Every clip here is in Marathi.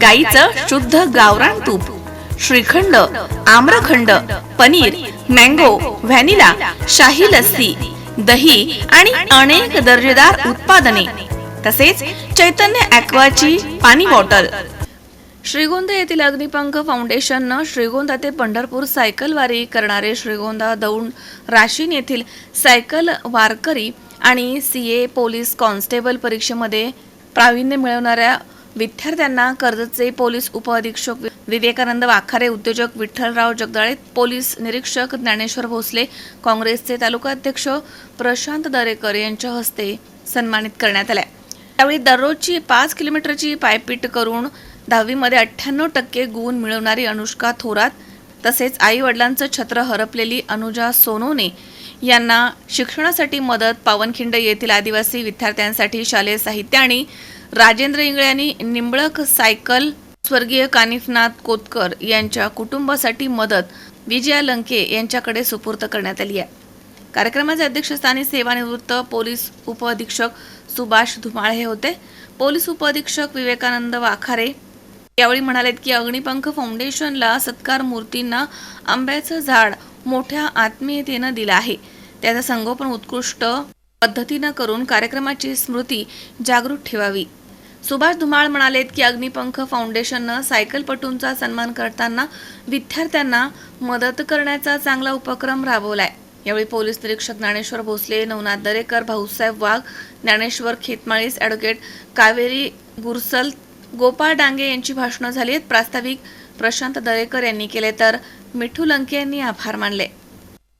गाईचं शुद्ध गावरान तूप श्रीखंड आम्रखंड पनीर मँगो व्हॅनिला शाही लस्सी दही आणि अनेक दर्जेदार उत्पादने तसेच चैतन्य ॲक्वाची पाणी बॉटल. श्रीगोंदा येथील अग्निपंख फाउंडेशननं श्रीगोंदा ते पंढरपूर सायकल वारी करणारे श्रीगोंदा दौंड राशीन येथील सायकल वारकरी आणि सी ए पोलीस कॉन्स्टेबल परीक्षेमध्ये प्रावीण्य मिळवणाऱ्या विद्यार्थ्यांना कर्जतचे पोलीस उपअधीक्षक विवेकानंद वाखारे उद्योजक विठ्ठलराव जगदाळे पोलीस निरीक्षक ज्ञानेश्वर भोसले काँग्रेसचे तालुका अध्यक्ष प्रशांत दरेकर यांच्या हस्ते सन्मानित करण्यात आल्या त्यावेळी दररोजची पाच किलोमीटरची पायपीट करून दहावीमध्ये अठ्ठ्याण्णव टक्के गुण मिळवणारी अनुष्का थोरात तसेच आई वडिलांचं छत्र हरपलेली अनुजा सोनोने यांना शिक्षणासाठी मदत पावनखिंड येथील आदिवासी विद्यार्थ्यांसाठी शालेय साहित्य आणि राजेंद्र इंगळे यांनी निंबळक सायकल स्वर्गीय कानिफनाथ कोतकर यांच्या कुटुंबासाठी मदत विजया लंके यांच्याकडे सुपूर्द करण्यात आली आहे. कार्यक्रमाचे अध्यक्षस्थानी सेवानिवृत्त पोलीस उपअधीक्षक सुभाष धुमाळ हे होते. पोलीस उपअधीक्षक विवेकानंद वाखारे यावेळी म्हणालेत की अग्निपंख फाउंडेशनला सत्कार मूर्तींना आंब्याचं झाड मोठ्या आत्मीयतेनं दिलं आहे. त्याचं संगोपन उत्कृष्ट पद्धतीनं करून कार्यक्रमाची स्मृती जागृत ठेवावी. सुभाष धुमाळ म्हणालेत की अग्निपंख फाउंडेशननं सायकलपटूंचा सन्मान करताना विद्यार्थ्यांना मदत करण्याचा चांगला उपक्रम राबवलाय. यावेळी पोलीस निरीक्षक ज्ञानेश्वर भोसले नवनाथ दरेकर भाऊसाहेब वाघ ज्ञानेश्वर खेतमाळीस ॲडव्होकेट कावेरी गुरसल गोपाळ डांगे यांची भाषणं झाली आहेत. प्रास्ताविक प्रशांत दरेकर यांनी केले तर मिठू लंके यांनी आभार मानले.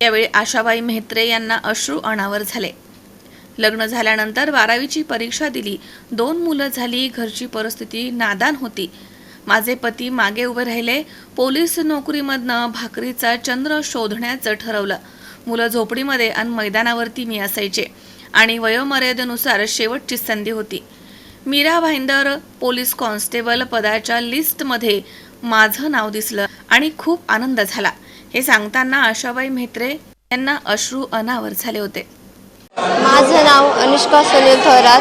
यावेळी आशाबाई मेहत्रे यांना अश्रू अनावर झाले. लग्न झाल्यानंतर बारावीची परीक्षा दिली. दोन मुलं झाली घरची परिस्थिती नादान होती. माझे पती मागे उभे राहिले. पोलीस नोकरीमधनं भाकरीचा चंद्र शोधण्याचं ठरवलं. मुलं झोपडीमध्ये आणि मैदानावरती मी असायचे आणि वयोमर्यादेनुसार शेवटची संधी होती. मीरा भाईंदर पोलीस कॉन्स्टेबल पदाच्या लिस्टमध्ये माझं नाव दिसलं आणि खूप आनंद झाला. हे सांगताना आशाबाई म्हेत्रे यांना अश्रू अनावर झाले होते. माझं नाव अनुष्का सुनील थोरात.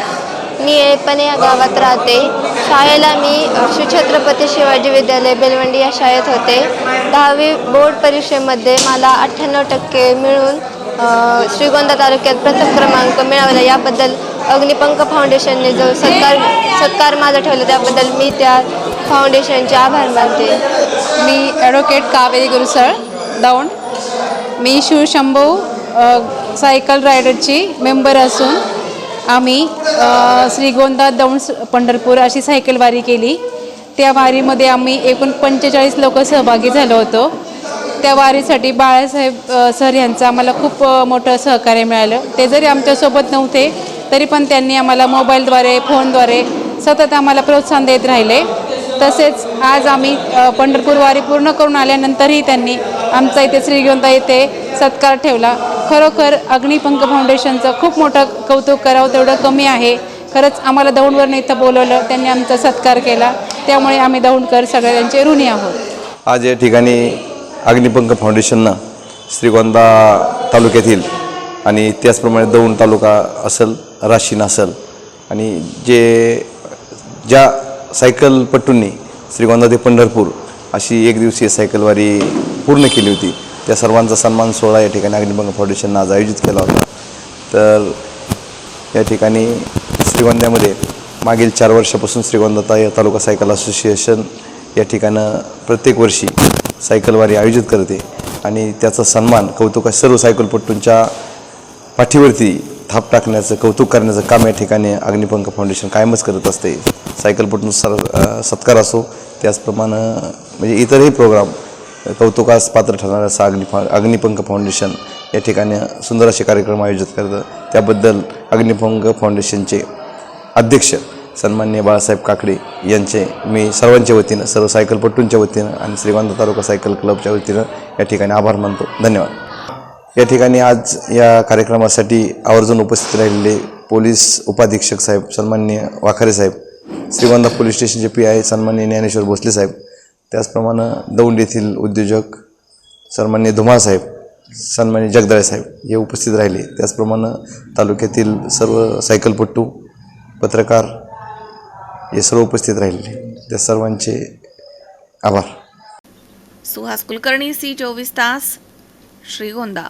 मी एपणे या गावात राहते. शाळेला मी श्री छत्रपती शिवाजी विद्यालय बेलवंडी या शाळेत होते. दहावी बोर्ड परीक्षेमध्ये मला अठ्ठ्याण्णव टक्के मिळून श्रीगोंदा तालुक्यात प्रथम क्रमांक मिळवला याबद्दल अग्निपंख फाउंडेशनने जो सत्कार सत्कार माझा ठेवला त्याबद्दल मी त्या फाउंडेशनचे आभार मानते. मी ॲडव्होकेट कावेरी गुरुसळ दौंड. मी शिवशंभू सायकल रायडरची मेंबर असून आम्ही श्रीगोंदा दौंड स- पंढरपूर अशी सायकल वारी केली. त्या वारीमध्ये आम्ही एकूण पंचेचाळीस लोक सहभागी झालो होतो. त्या वारीसाठी बाळासाहेब सर यांचं आम्हाला खूप मोठं सहकार्य मिळालं. ते जरी आमच्यासोबत नव्हते तरी पण त्यांनी आम्हाला मोबाईलद्वारे फोनद्वारे सतत आम्हाला प्रोत्साहन देत राहिले. तसेच आज आम्ही पंढरपूर वारी पूर्ण करून आल्यानंतरही त्यांनी आमचा इथे श्रीगोंदा येथे सत्कार ठेवला. खरोखर अग्निपंख फाउंडेशनचं खूप मोठं कौतुक करावं तेवढं कमी आहे. खरंच आम्हाला दौंडवरनं इथं बोलवलं त्यांनी आमचा सत्कार केला. त्यामुळे आम्ही दौंडकर सगळ्यांचे ऋणी आहोत. आज या ठिकाणी अग्निपंख फाउंडेशननं श्रीगोंदा तालुक्यातील आणि त्याचप्रमाणे दौंड तालुका असेल राशीन असेल आणि जे ज्या सायकलपटूंनी श्रीगोंदा ते पंढरपूर अशी एक दिवसीय सायकलवारी पूर्ण केली होती. त्या सर्वांचा सन्मान सोहळा या ठिकाणी अग्निपंख फाउंडेशननं आज आयोजित केला होता. तर या ठिकाणी श्रीगोंद्यामध्ये मागील चार वर्षापासून श्रीगोंदा या तालुका सायकल असोसिएशन या ठिकाणं प्रत्येक वर्षी सायकलवारी आयोजित करते आणि त्याचा सन्मान कौतुका सर्व सायकलपट्टूंच्या पाठीवरती थाप टाकण्याचं कौतुक करण्याचं काम या ठिकाणी अग्निपंख फाउंडेशन कायमच करत असते. सायकलपट्टून सर सत्कार असो त्याचप्रमाणे म्हणजे इतरही प्रोग्राम कौतुकास पात्र ठरणारं असं अग्नि फा अग्निपंख फाउंडेशन या ठिकाणी सुंदर असे कार्यक्रम आयोजित करतं. त्याबद्दल अग्निपंख फाउंडेशनचे अध्यक्ष सन्मान्य बाळासाहेब काकडे यांचे मी सर्वांच्या वतीनं सर्व सायकलपट्टूंच्या वतीनं आणि श्रीगोंदा तालुका सायकल क्लबच्या वतीनं या ठिकाणी आभार मानतो. धन्यवाद. या ठिकाणी आज या कार्यक्रमासाठी आवर्जून उपस्थित राहिलेले पोलीस उपाधीक्षक साहेब सन्मान्य वाखारे साहेब श्रीगोंदा पोलीस स्टेशनचे पी आय सन्मान्य ज्ञानेश्वर भोसले साहेब त्याचप्रमाणे दौंड येथील उद्योजक सन्मान्य धुमाळ साहेब सन्मान्य जगदाळे साहेब हे उपस्थित राहिले. त्याचप्रमाणे तालुक्यातील सर्व सायकलपट्टू पत्रकार हे सर्व उपस्थित राहिले. त्या सर्वांचे आभार. सुहास कुलकर्णी सी चोवीस तास श्रीगोंदा.